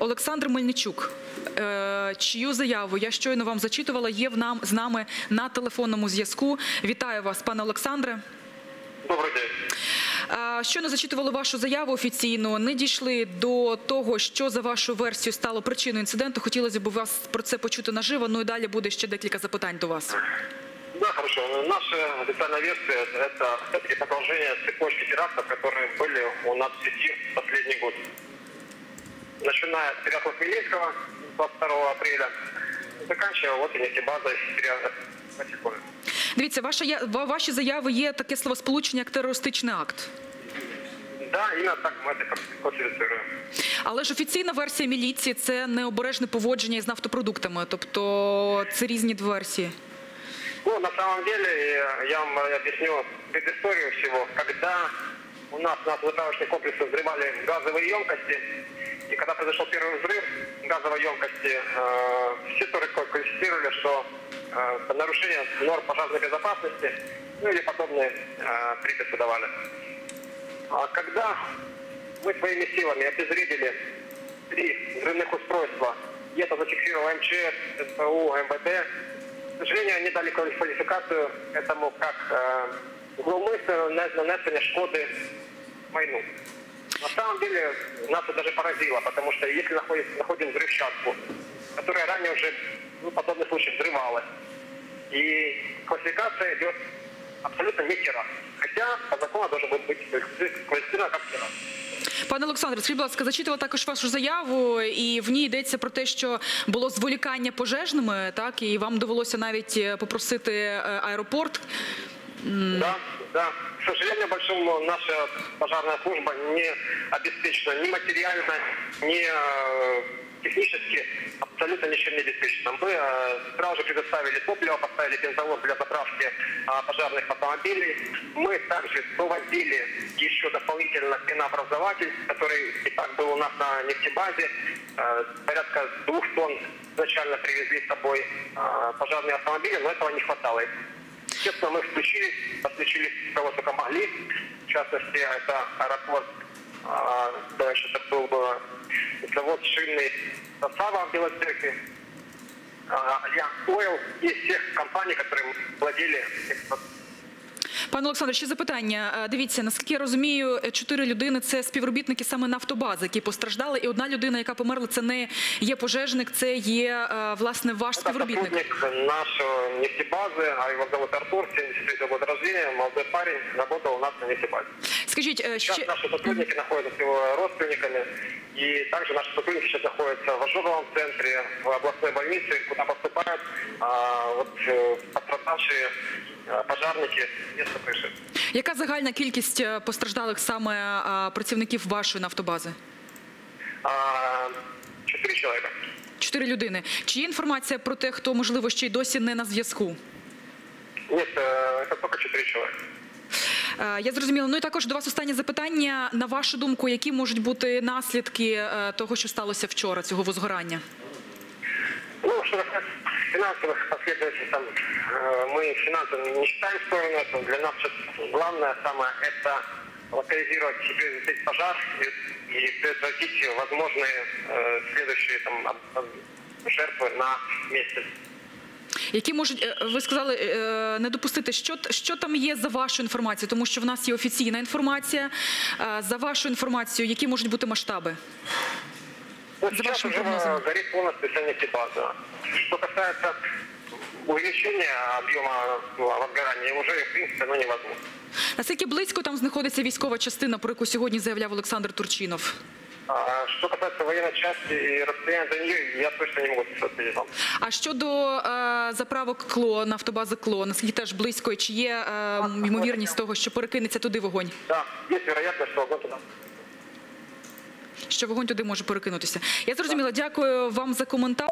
Олександр Мельничук, е, чию заяву я щойно вам зачитувала, є в нам з нами на телефонному зв'язку. Вітаю вас, пане Олександре. Добрий день. Е, Щойно зачитували вашу заяву офіційно. Не дійшли до того, що за вашу версію стало причиною інциденту. Хотілося б вас про це почути наживо. Ну і далі буде ще декілька запитань до вас. Да, хорошо. Наша официальная версия – это все-таки продолжение цепочки терактов, которые были у нас в сети последний год. Начиная с терактов Хмельницкого 22 апреля, заканчивая вот и нефтебазой терактов Насекомых. Дивіться, ваша я- ва- ваші заяви є таке словосполучення як терористичний акт. Да, именно так мы это классифицируем. Але ж офіційна версія міліції це необережне поводження із нафтопродуктами. Тобто це різні дві версії. Ну, на самом деле, э, я вам объясню предысторию всего. Когда у нас на заправочные комплексы взрывали газовые емкости, и когда произошел первый взрыв газовой емкости, э, все только констатировали, что э, нарушение норм пожарной безопасности, ну или подобные э, приписи давали. А когда мы своими силами обезвредили три взрывных устройства, и это зафиксировал МЧС, СПУ, МВД, к сожалению, они дали квалификацию этому как э, злоумысленное нанесение шкоды майну. На самом деле нас это даже поразило, потому что если находим, находим взрывчатку, которая ранее уже ну, подобный случай взрывалась, и классификация идет абсолютно не теракт. Хотя по закону должен был быть квалифицирован как теракт. Пане Олександре, скажіть, будь ласка, зачитувала також вашу заяву, і в ній йдеться про те, що було зволікання пожежними, так і вам довелося навіть е, попросити е, аеропорт. Да, да. К сожалению большому, наша пожарная служба не обеспечена ни материально, ни э, технически, абсолютно ничем не обеспечена. Мы э, сразу же предоставили топливо, поставили бензовоз для заправки э, пожарных автомобилей. Мы также доводили еще дополнительно пенообразователь, который и так был у нас на нефтебазе. Порядка двух тонн изначально привезли с собой пожарные автомобили, но этого не хватало. Естественно, мы включились, подключились кого только могли. В частности, это аэропорт, а, дальше это был бы завод шинный состава в Белой церкви, а, Альянс Ойл и всех компаний, которые владели Пане Олександре, ще запитання. Е, Дивіться, наскільки я розумію, е, чотири людини це співробітники саме нафтобази, які постраждали, і одна людина, яка померла, це не є пожежник, це є е, власне ваш Это співробітник. сотрудник нашей нефтебазы, а його зовут Артур, 73 года рождения, молодой парень, работал у нас на нефтебазе. Скажіть, е, Сейчас ще наши сотрудники находятся с его родственниками, и также наши сотрудники сейчас находятся в ожоговом центре, в областной больнице, куда поступают а, вот, э, пострадавшие э, пожарники с места происшествия. яка загальна кількість е, постраждалих саме е, працівників вашої нафтобази? А, Четыре человека. Чотири людини. Чи є інформація про те, хто можливо ще й досі не на зв'язку? Нет, э, это только четыре человека. Е, Я зрозуміла. Ну і також до вас останнє запитання. На вашу думку, які можуть бути наслідки е, того, що сталося вчора, цього возгорання? Ну, что касается финансовых последствий, там, э, мы финансы не считаем сторону этого. Для нас сейчас главное самое это локализировать и предотвратить пожар и, и предотвратить возможные э, следующие там, об- об- жертвы на месте. Які можуть е, ви сказали е, не допустити, що що там є за вашу інформацію, тому що в нас є офіційна інформація. Е, За вашу інформацію, які можуть бути масштаби? Ну, За вашим прогнозом. горит полностью вся нефтебаза. Что касается увеличения объема ну, возгорания, уже, в принципе, оно невозможно. Наскільки близько там знаходиться військова частина, про яку сьогодні заявляв Олександр Турчинов? А что касается военной части и расстояния до нее, я точно не могу ответить вам. А щодо е, заправок КЛО, нафтобази КЛО, наскільки теж близько, чи є е, ймовірність того, що перекинеться туди вогонь? Да, есть вероятность, что огонь туда. Що вогонь туди може перекинутися? Я зрозуміла. Дякую вам за коментар.